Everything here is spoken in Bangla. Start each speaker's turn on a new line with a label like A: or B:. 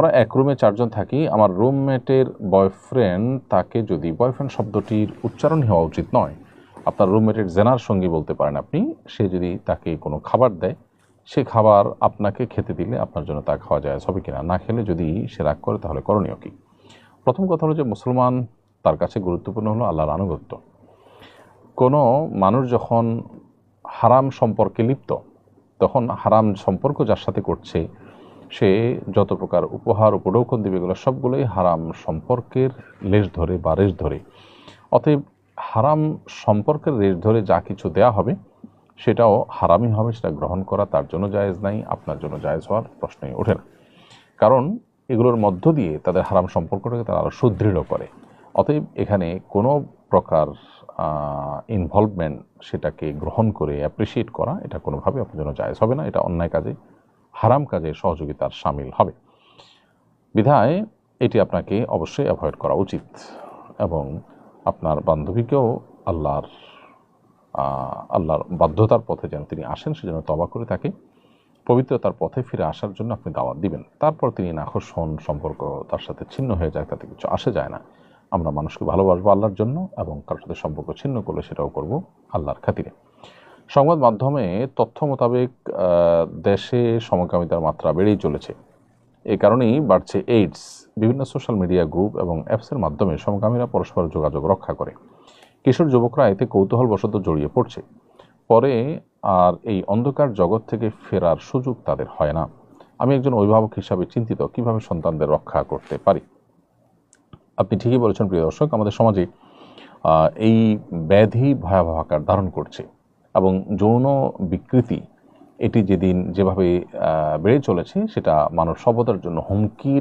A: আমরা এক রুমে চারজন থাকি। আমার রুমমেটের বয়ফ্রেন্ড তাকে যদি বয়ফ্রেন্ড শব্দটির উচ্চারণ হওয়া উচিত নয়, আপনার রুমমেটের জেনার সঙ্গী বলতে পারেন আপনি, সে যদি তাকে কোনো খাবার দেয়, সে খাবার আপনাকে খেতে দিলে আপনার জন্য তা খাওয়া যায়, হবে কিনা? না খেলে যদি সে রাগ করে, তাহলে করণীয় কী? প্রথম কথা হলো যে, মুসলমান তার কাছে গুরুত্বপূর্ণ হলো আল্লাহর আনুগত্য। কোনো মানুষ যখন হারাম সম্পর্কে লিপ্ত, তখন হারাম সম্পর্ক যার সাথে করছে সে যত প্রকার উপহার, উপঢৌকন দেবে, এগুলো সবগুলোই হারাম সম্পর্কের লেশ ধরে বা রেশ ধরে। অতএব হারাম সম্পর্কের রেশ ধরে যা কিছু দেয়া হবে, সেটাও হারামই হবে, সেটা গ্রহণ করা তার জন্য জায়েজ নাই, আপনার জন্য জায়েজ হওয়ার প্রশ্নই ওঠে না। কারণ এগুলোর মধ্য দিয়ে তাদের হারাম সম্পর্কটাকে তারা আরও সুদৃঢ় করে। অতএব এখানে কোনো প্রকার ইনভলভমেন্ট সেটাকে গ্রহণ করে অ্যাপ্রিসিয়েট করা, এটা কোনোভাবে আপনার জন্য জায়েজ হবে না, এটা অন্যায় কাজে হারাম কাজে সহযোগিতার সামিল হবে। বিধায় এটি আপনাকে অবশ্যই অ্যাভয়েড করা উচিত এবং আপনার বান্ধবীকেও আল্লাহর আল্লাহর বাধ্যতার পথে যেন তিনি আসেন সেজন্য তবা করে তাকে পবিত্রতার পথে ফিরে আসার জন্য আপনি দাওয়াত দিবেন। তারপর তিনি নাখোশ হন, সম্পর্ক তার সাথে ছিন্ন হয়ে যায়, তাতে কিছু আসে যায় না। আমরা মানুষকে ভালোবাসবো আল্লাহর জন্য এবং কারোর সাথে সম্পর্ক ছিন্ন করলে সেটাও করব আল্লাহর খাতিরে। সংবাদ মাধ্যমে তথ্য মোতাবেক দেশে সমকামিতার মাত্রা বেড়েই চলেছে। এই কারণেই বাড়ছে এইডস বিভিন্ন সোশ্যাল মিডিয়া গ্রুপ এবং অ্যাপসের মাধ্যমে সমকামীরা পরস্পর যোগাযোগ রক্ষা করে। কিশোর যুবকরা এতে কৌতূহলবশত জড়িয়ে পড়ছে। পরে আর এই অন্ধকার জগৎ থেকে ফেরার সুযোগ তাদের হয় না। আমি একজন অভিভাবক হিসাবে চিন্তিত, কীভাবে সন্তানদের রক্ষা করতে পারি? আপনি ঠিকই বলেছেন, প্রিয় দর্শক, আমাদের সমাজে এই ব্যাধি ভয়াবহ আকার ধারণ করছে। এবং যৌন বিকৃতি এটি যেদিন যেভাবে বেড়ে চলেছে সেটা মানব সভ্যতার জন্য হুমকির